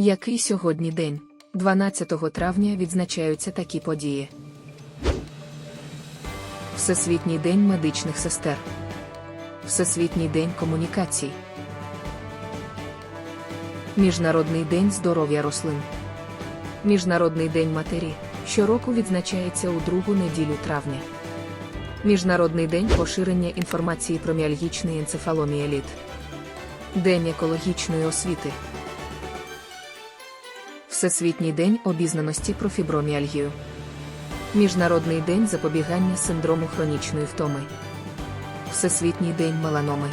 Який сьогодні день? 12 травня відзначаються такі події. Всесвітній день медичних сестер. Всесвітній день комунікацій. Міжнародний день здоров'я рослин. Міжнародний день матері щороку відзначається у другу неділю травня. Міжнародний день поширення інформації про міальгічний енцефаломіеліт. День екологічної освіти. Всесвітній день обізнаності про фіброміальгію. Міжнародний день запобігання синдрому хронічної втоми. Всесвітній день меланоми.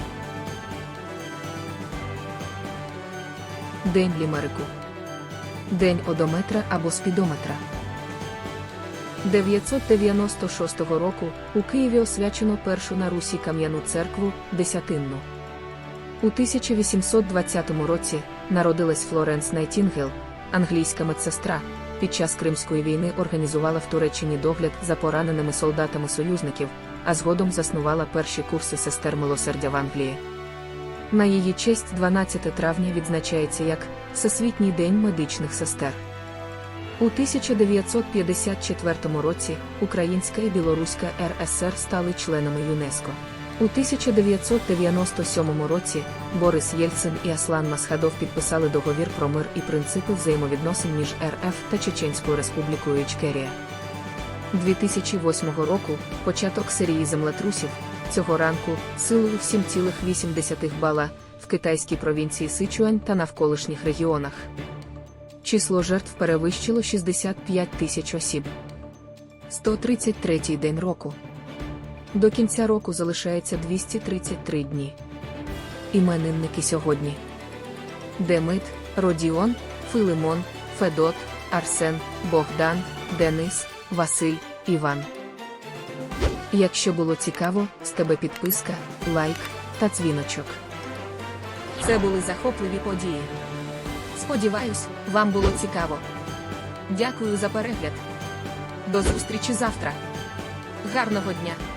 День лімерику. День одометра або спідометра. 996 року у Києві освячено першу на Русі кам'яну церкву Десятинну. У 1820 році народилась Флоренс Найтінгел, англійська медсестра. Під час Кримської війни організувала в Туреччині догляд за пораненими солдатами союзників, а згодом заснувала перші курси сестер милосердя в Англії. На її честь 12 травня відзначається як Всесвітній день медичних сестер. У 1954 році Українська і Білоруська РСР стали членами ЮНЕСКО. У 1997 році Борис Єльцин і Аслан Масхадов підписали договір про мир і принципи взаємовідносин між РФ та Чеченською Республікою Ічкерія. 2008 року початок серії землетрусів. Цього ранку силою в 7,8 бала в китайській провінції Сичуань та навколишніх регіонах. Число жертв перевищило 65 тисяч осіб. 133-й день року. До кінця року залишається 233 дні. Іменинники сьогодні: Демид, Родіон, Филимон, Федот, Арсен, Богдан, Денис, Василь, Іван. Якщо було цікаво, з тебе підписка, лайк та дзвіночок. Це були захопливі події. Сподіваюсь, вам було цікаво. Дякую за перегляд. До зустрічі завтра. Гарного дня!